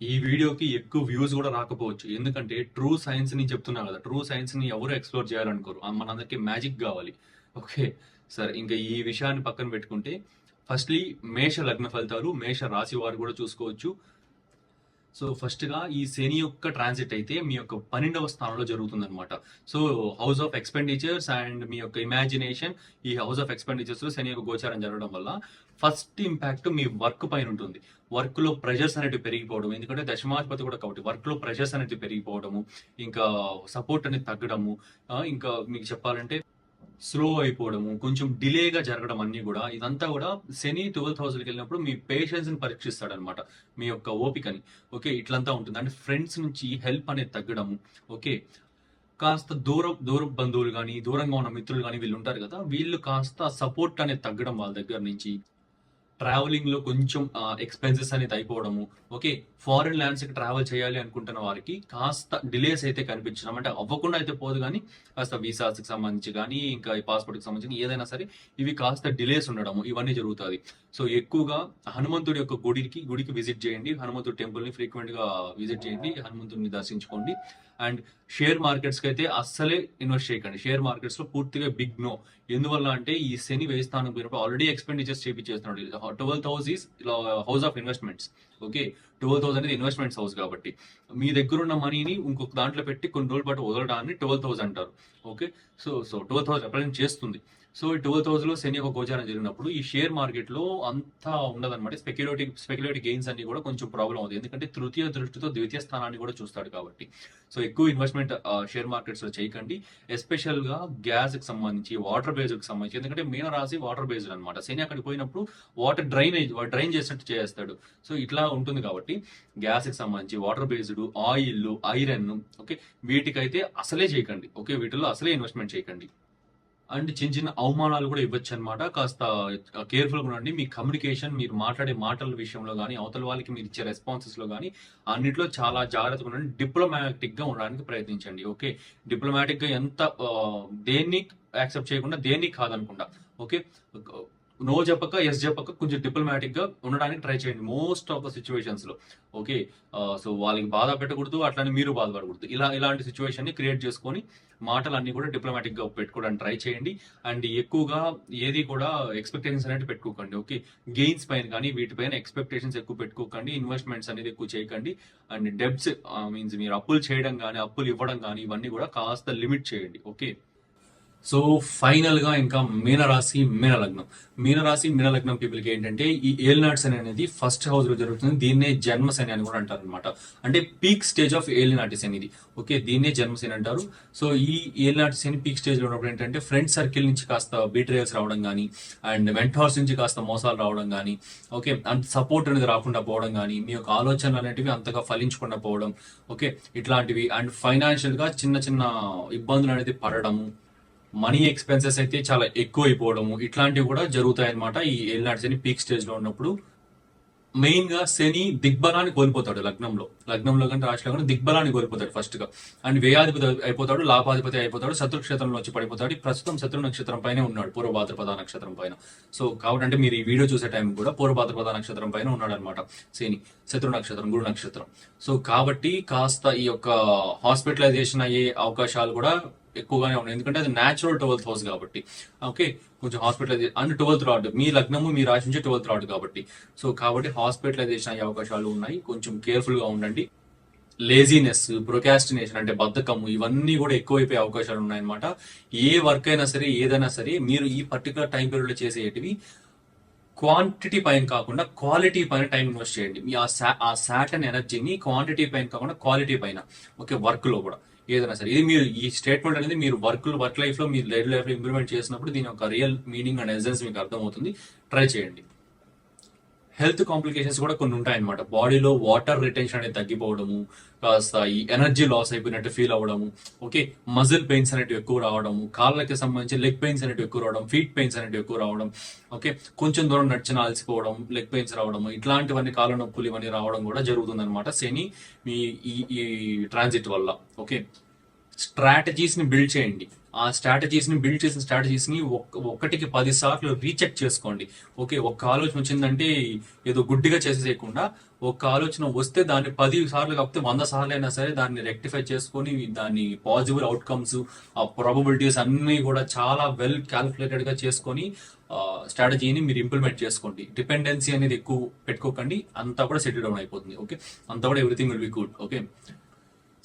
ఈ వీడియోకి ఎక్కువ వ్యూస్ కూడా రాకపోవచ్చు. ఎందుకంటే ట్రూ సైన్స్ని చెప్తున్నా కదా ట్రూ సైన్స్ని ఎవరు ఎక్స్ప్లోర్ చేయాలనుకోరు. మనందరికీ మ్యాజిక్ కావాలి. ఓకే సరే ఇంకా ఈ విషయాన్ని పక్కన పెట్టుకుంటే ఫస్ట్లీ మేష లగ్న ఫలితాలు మేష రాశి వారు కూడా చూసుకోవచ్చు. సో ఫస్ట్గా ఈ శని యొక్క ట్రాన్సిట్ అయితే మీ యొక్క పన్నెండవ స్థానంలో జరుగుతుంది అనమాట so house of expenditures and మీ యొక్క ఇమాజినేషన్ ఈ హౌస్ ఆఫ్ ఎక్స్పెండిచర్స్లో శని యొక్క గోచారం జరగడం వల్ల ఫస్ట్ ఇంపాక్ట్ మీ వర్క్ పైన ఉంటుంది. వర్క్లో ప్రెషర్స్ అనేది పెరిగిపోవడం ఎందుకంటే దశమాధిపతి కూడా కాబట్టి వర్క్లో ప్రెషర్స్ అనేది పెరిగిపోవడము ఇంకా సపోర్ట్ అనేది తగ్గడము ఇంకా మీకు చెప్పాలంటే స్లో అయిపోవడము కొంచెం డిలేగా జరగడం అన్ని కూడా ఇదంతా కూడా శని ట్వెల్త్ హౌస్కి వెళ్ళినప్పుడు మీ పేషెన్స్ని పరీక్షిస్తాడు అనమాట మీ యొక్క ఓపికని. ఓకే ఇట్లంతా ఉంటుంది. అంటే ఫ్రెండ్స్ నుంచి హెల్ప్ అనేది తగ్గడము ఓకే. కాస్త దూరం దూర బంధువులు కానీ దూరంగా ఉన్న మిత్రులు కానీ వీళ్ళు ఉంటారు కదా వీళ్ళు కాస్త సపోర్ట్ అనేది తగ్గడం వాళ్ళ దగ్గర నుంచి. ట్రావెలింగ్లో కొంచెం ఎక్స్పెన్సెస్ అనేది అయిపోవడము. ఓకే ఫారిన్ ల్యాండ్స్కి ట్రావెల్ చేయాలి అనుకుంటున్న వారికి కాస్త డిలేస్ అయితే కనిపించడం. అంటే అవ్వకుండా అయితే పోదు కానీ కాస్త వీసాస్కి సంబంధించి కానీ ఇంకా ఈ పాస్పోర్ట్కి సంబంధించి ఏదైనా సరే ఇవి కాస్త డిలేస్ ఉండడము. ఇవన్నీ జరుగుతుంది సో ఎక్కువగా హనుమంతుడి యొక్క గుడికి గుడికి విజిట్ చేయండి. హనుమంతుడి టెంపుల్ని ఫ్రీక్వెంట్గా విజిట్ చేయండి. హనుమంతుడిని దర్శించుకోండి. అండ్ షేర్ మార్కెట్స్కి అయితే అస్సలే ఇన్వెస్ట్ చేయకండి. షేర్ మార్కెట్స్లో పూర్తిగా బిగ్ నో ఎందువల్ల అంటే ఈ శని వ్యయ పోయినప్పుడు already expenditures చేపించేస్తున్నాడు. Twelve house is house of investments okay twelve thousand అనేది ఇన్వెస్ట్మెంట్స్ హౌస్ కాబట్టి. మీ దగ్గర ఉన్న మనీని ఇంకొక దాంట్లో పెట్టి కొన్ని రోజుల పాటు వదలడాన్ని ట్వెల్వ్ థౌసండ్ అంటారు. Okay so so twelve thousand represent చేస్తుంది. సో ఈ ట్వెల్వ్ థౌసండ్లో శని ఒక గోచారం జరిగినప్పుడు ఈ షేర్ మార్కెట్లో అంతా ఉండదన్నమాట. స్పెక్యులేటివ్ స్పెక్యులేటివ్ గెయిన్స్ అన్ని కూడా కొంచెం ప్రాబ్లం అవుతుంది ఎందుకంటే తృతీయ దృష్టితో ద్వితీయ స్థానాన్ని కూడా చూస్తాడు కాబట్టి. సో ఎక్కువ ఇన్వెస్ట్మెంట్ షేర్ మార్కెట్స్లో చేయకండి. ఎస్పెషల్గా గ్యాస్కి సంబంధించి వాటర్ బేస్కి సంబంధించి. ఎందుకంటే మీన రాశి వాటర్ బేస్డ్ అనమాట శని అక్కడికి పోయినప్పుడు వాటర్ డ్రైనేజ్ డ్రైన్ చేసినట్టు చేస్తాడు. సో ఇట్లా ఉంటుంది కాబట్టి గ్యాస్కి సంబంధించి water based oil iron okay వీటికైతే అసలే చేయకండి. ఓకే వీటిలో అసలే ఇన్వెస్ట్మెంట్ చేయకండి. అండ్ చిన్న చిన్న అవమానాలు కూడా ఇవ్వచ్చు అనమాట కాస్త కేర్ఫుల్గా ఉండండి. మీ కమ్యూనికేషన్ మీరు మాట్లాడే మాటల విషయంలో కానీ అవతల వాళ్ళకి మీరు ఇచ్చే రెస్పాన్సెస్లో కానీ అన్నిట్లో చాలా జాగ్రత్తగా ఉండండి. డిప్లొమాటిక్గా ఉండడానికి ప్రయత్నించండి. ఓకే? డిప్లొమాటిక్గా ఎంత దేన్ని యాక్సెప్ట్ చేయకుండా దేన్ని కాదనకుండా. ఓకే? నో చెప్పక ఎస్ చెప్పక కొంచెం డిప్లొమాటిక్గా ఉండడానికి ట్రై చేయండి. మోస్ట్ ఆఫ్ ద సిచ్యువేషన్స్లో. ఓకే సో uh, వాళ్ళకి బాధ పెట్టకూడదు అట్లానే మీరు బాధపడకూడదు. ఇలా ఇలాంటి సిచ్యువేషన్ని క్రియేట్ చేసుకొని మాటలన్నీ కూడా డిప్లొమాటిక్గా పెట్టుకోవడానికి ట్రై చేయండి. అండ్ ఎక్కువగా ఏది కూడా ఎక్స్పెక్టేషన్స్ అనేది పెట్టుకోకండి. ఓకే గెయిన్స్ పైన కానీ వీటిపైన ఎక్స్పెక్టేషన్స్ ఎక్కువ పెట్టుకోకండి. ఇన్వెస్ట్మెంట్స్ అనేది ఎక్కువ చేయకండి. అండ్ డెబ్ట్స్ మీన్స్ మీరు అప్పులు చేయడం కానీ అప్పులు ఇవ్వడం కానీ ఇవన్నీ కూడా కాస్త లిమిట్ చేయండి. ఓకే సో ఫైనల్గా ఇంకా మీనరాశి మీనలగ్నం మీనరాశి మీనలగ్నం పీపుల్కి ఏంటంటే ఈ ఏలినాట్స్ అని అనేది ఫస్ట్ హౌస్లో జరుగుతుంది. దీన్నే జన్మశని అని కూడా అంటారు అనమాట అంటే పీక్ స్టేజ్ ఆఫ్ ఏలినాటిస్ అనేది ఓకే దీన్నే జన్మశని అంటారు. సో ఈ ఏలినాటిస్ అని పీక్ స్టేజ్లో ఉన్నప్పుడు ఏంటంటే ఫ్రెండ్ సర్కిల్ నుంచి కాస్త బీట్రేయల్స్ రావడం కానీ అండ్ మెంటార్స్ నుంచి కాస్త మోసాలు రావడం కానీ ఓకే అంత సపోర్ట్ అనేది రాకుండా పోవడం కానీ మీ యొక్క ఆలోచనలు అనేటివి అంతగా ఫలించకుండా పోవడం ఓకే ఇట్లాంటివి. అండ్ ఫైనాన్షియల్గా చిన్న చిన్న ఇబ్బందులు అనేది పడడము మనీ ఎక్స్పెన్సెస్ అయితే చాలా ఎక్కువ అయిపోవడము ఇట్లాంటివి కూడా జరుగుతాయి అనమాట ఈ ఏలినాటి శని పీక్ స్టేజ్లో ఉన్నప్పుడు. మెయిన్గా శని దిగ్బలాన్ని కోల్పోతాడు లగ్నంలో. లగ్నంలో కానీ రాశిలో కానీ దిగ్బలాన్ని కోల్పోతాడు ఫస్ట్గా అండ్ వ్యయాధిపతి అయిపోతాడు లాభాధిపతి అయిపోతాడు శత్రు క్షేత్రంలో వచ్చి పడిపోతాడు. ప్రస్తుతం శత్రు నక్షత్రం పైన ఉన్నాడు పూర్వభాద్రపద నక్షత్రం పైన. సో కాబట్టి అంటే మీరు ఈ వీడియో చూసే టైం కూడా పూర్వభాద్రపద నక్షత్రం పైన ఉన్నాడు అనమాట శని శత్రు నక్షత్రం గురు నక్షత్రం. సో కాబట్టి కాస్త ఈ యొక్క హాస్పిటలైజేషన్ అయ్యే అవకాశాలు కూడా ఎక్కువగానే ఉన్నాయి. ఎందుకంటే అది న్యాచురల్ ట్వెల్త్ హౌస్ కాబట్టి. ఓకే కొంచెం హాస్పిటలైజేషన్ అండ్ ట్వెల్త్ రాడ్ మీ లగ్నము మీ రాశి నుంచి ట్వెల్త్ రాడ్ కాబట్టి. సో కాబట్టి హాస్పిటలైజేషన్ అయ్యే అవకాశాలు ఉన్నాయి. కొంచెం కేర్ఫుల్గా ఉండండి. లేజినెస్ ప్రొకాస్టినేషన్ అంటే బద్ధకము ఇవన్నీ కూడా ఎక్కువైపోయే అవకాశాలు ఉన్నాయన్నమాట. ఏ వర్క్ అయినా సరే ఏదైనా సరే మీరు ఈ పర్టికులర్ టైం పీరియడ్లో చేసేటివి క్వాంటిటీ పైన కాకుండా క్వాలిటీ పైన టైం ఇన్వెస్ట్ చేయండి. మీ ఆ సా ఆ అండ్ ఎనర్జీని క్వాంటిటీ పైన కాకుండా క్వాలిటీ పైన. ఓకే వర్క్లో కూడా. ఏదైనా సరే. ఇది మీరు ఈ స్టేట్మెంట్ అనేది మీరు వర్క్ వర్క్ లైఫ్లో మీ డైలీ లైఫ్లో ఇంప్లిమెంట్ చేసినప్పుడు దీని యొక్క రియల్ మీనింగ్ అండ్ ఎసెన్స్ మీకు అర్థమవుతుంది. ట్రై చేయండి. హెల్త్ కాంప్లికేషన్స్ కూడా కొన్ని ఉంటాయన్నమాట. బాడీలో వాటర్ రిటెన్షన్ అనేది తగ్గిపోవడము కాస్త ఈ ఎనర్జీ లాస్ అయిపోయినట్టు ఫీల్ అవ్వడము ఓకే మజిల్ పెయిన్స్ అనేటివి ఎక్కువ రావడము కాళ్ళకి సంబంధించి లెగ్ పెయిన్స్ అనేటివి ఎక్కువ రావడం ఫీట్ పెయిన్స్ అనేటివి ఎక్కువ రావడం ఓకే కొంచెం దూరం నడిచిన అలసిపోవడం లెగ్ పెయిన్స్ రావడం ఇట్లాంటివన్నీ కాళ్ళ నొప్పులు ఇవన్నీ రావడం కూడా జరుగుతుంది అనమాట శని మీ ఈ ఈ ట్రాన్సిట్ వల్ల ఓకే. స్ట్రాటజీస్ని బిల్డ్ చేయండి. ఆ స్ట్రాటజీస్ని బిల్డ్ చేసిన స్ట్రాటజీస్ని ఒక్కటికి పది సార్లు రీచెక్ చేసుకోండి. ఓకే ఒక్క ఆలోచన వచ్చిందంటే ఏదో గుడ్డిగా చేసేయకుండా ఒక్క ఆలోచన వస్తే దాన్ని పది సార్లు కాకపోతే వంద సార్లు అయినా సరే దాన్ని రెక్టిఫై చేసుకొని దాన్ని పాజిబుల్ అవుట్కమ్స్ ఆ ప్రాబబిలిటీస్ అన్నీ కూడా చాలా వెల్ క్యాలిక్యులేటెడ్గా చేసుకొని స్ట్రాటజీని మీరు ఇంప్లిమెంట్ చేసుకోండి. డిపెండెన్సీ అనేది ఎక్కువ పెట్టుకోకండి. అంతా కూడా సెటిల్ డౌన్ అయిపోతుంది. ఓకే? అంతా కూడా everything will be good. Okay?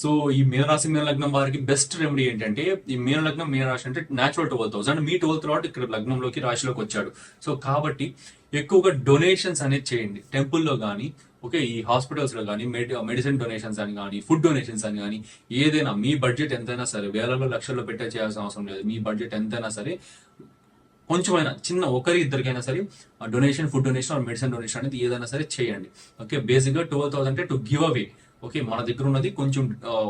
So ఈ మీనరాశి మీన లగ్నం వారికి బెస్ట్ రెమెడీ ఏంటంటే ఈ మీన లగ్నం మీనరాశి అంటే న్యాచురల్ ట్వెల్త్ హౌస్ మీ ట్వెల్త్ తర్వాత ఇక్కడ లగ్నంలోకి రాశిలోకి వచ్చాడు. సో కాబట్టి ఎక్కువగా డొనేషన్స్ అనేది చేయండి. టెంపుల్లో కానీ ఓకే ఈ హాస్పిటల్స్లో కానీ మెడి మెడిసిన్ డొనేషన్స్ అని కానీ ఫుడ్ డొనేషన్స్ అని కానీ ఏదైనా మీ బడ్జెట్ ఎంతైనా సరే వేలలో లక్షల్లో పెట్టే చేయాల్సిన అవసరం లేదు. మీ బడ్జెట్ ఎంతైనా సరే కొంచెమైనా చిన్న ఒకరి ఇద్దరికైనా సరే donation food donation medicine donation అనేది ఏదైనా సరే చేయండి. ఓకే బేసిక్గా ట్వెల్వ్ థౌసండ్ అంటే టు గివ్ అవే ఓకే మన దగ్గర ఉన్నది కొంచెం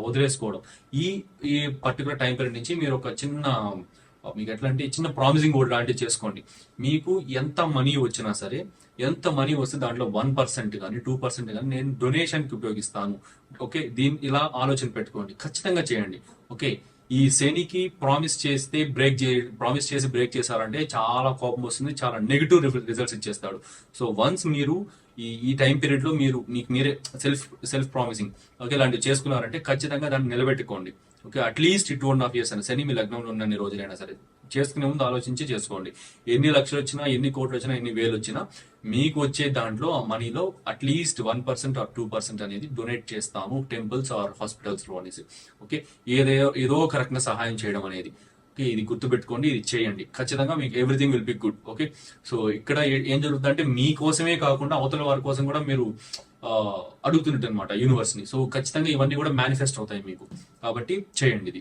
వదిలేసుకోవడం. ఈ ఈ పర్టికులర్ టైం పీరియడ్ నుంచి మీరు ఒక చిన్న మీకు ఎట్లా అంటే చిన్న ప్రామిసింగ్ బోర్డ్ లాంటివి చేసుకోండి. మీకు ఎంత మనీ వచ్చినా సరే ఎంత మనీ వస్తే దాంట్లో వన్ పర్సెంట్ కానీ టూ పర్సెంట్ కానీ నేను డొనేషన్కి ఉపయోగిస్తాను. ఓకే దీని ఇలా ఆలోచన పెట్టుకోండి. ఖచ్చితంగా చేయండి. ఓకే ఈ శనికి ప్రామిస్ చేస్తే బ్రేక్ చే ప్రామిస్ చేసి బ్రేక్ చేశారంటే చాలా కోపం వస్తుంది చాలా నెగిటివ్ రిజల్ట్స్ ఇచ్చేస్తాడు. సో వన్స్ మీరు ఈ ఈ టైం పీరియడ్లో మీరు మీకు మీరే సెల్ఫ్ సెల్ఫ్ ప్రామిసింగ్ ఓకే ఇలాంటివి చేసుకున్నారంటే ఖచ్చితంగా దాన్ని నిలబెట్టుకోండి. Okay at least two and half years అయినా శని మీ లగ్నంలో ఉన్న రోజులైనా సరే చేసుకునే ముందు ఆలోచించి చేసుకోండి. ఎన్ని లక్షలు వచ్చినా ఎన్ని కోట్లు వచ్చినా ఎన్ని వేలు వచ్చినా మీకు వచ్చే దాంట్లో ఆ మనీలో at least one percent or two percent అనేది డొనేట్ చేస్తాము టెంపుల్స్ ఆర్ హాస్పిటల్స్లో అనేసి. ఓకే ఏదో ఏదో కరెక్ట్గా సహాయం చేయడం అనేది. ఓకే ఇది గుర్తుపెట్టుకోండి ఇది చేయండి. ఖచ్చితంగా మీకు everything will be good okay so ఇక్కడ ఏం జరుగుతుందంటే మీకోసమే కాకుండా అవతల వారి కోసం కూడా మీరు ఆ, అడుగుతున్నట్టు అనమాట యూనివర్స్ని. సో ఖచ్చితంగా ఇవన్నీ కూడా మేనిఫెస్ట్ అవుతాయి మీకు. కాబట్టి చేయండి ఇది.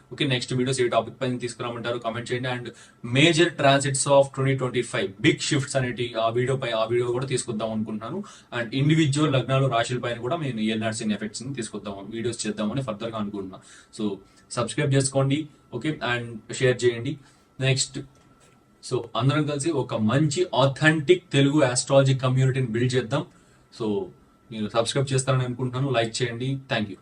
ఓకే నెక్స్ట్ వీడియోస్ ఏ టాపిక్ పైన తీసుకురామంటారు కామెంట్ చేయండి. And major transits of twenty twenty five big shifts అనేటి ఆ వీడియో పై ఆ వీడియో కూడా తీసుకొద్దాం అనుకుంటున్నాను. అండ్ ఇండివిజువల్ లగ్నాలు రాశుల పైన కూడా నేను ఇయర్ ఎఫెక్ట్స్ని తీసుకొద్దాం వీడియోస్ చేద్దామని ఫర్దర్గా అనుకుంటున్నాను సో సబ్స్క్రైబ్ చేసుకోండి ఓకే అండ్ షేర్ చేయండి. నెక్స్ట్ సో అందరం కలిసి ఒక మంచి ఆథెంటిక్ తెలుగు ఆస్ట్రాలజీ కమ్యూనిటీని బిల్డ్ చేద్దాం. సో మీరు సబ్స్క్రైబ్ చేస్తారని అనుకుంటున్నాను. లైక్ చేయండి. Thank you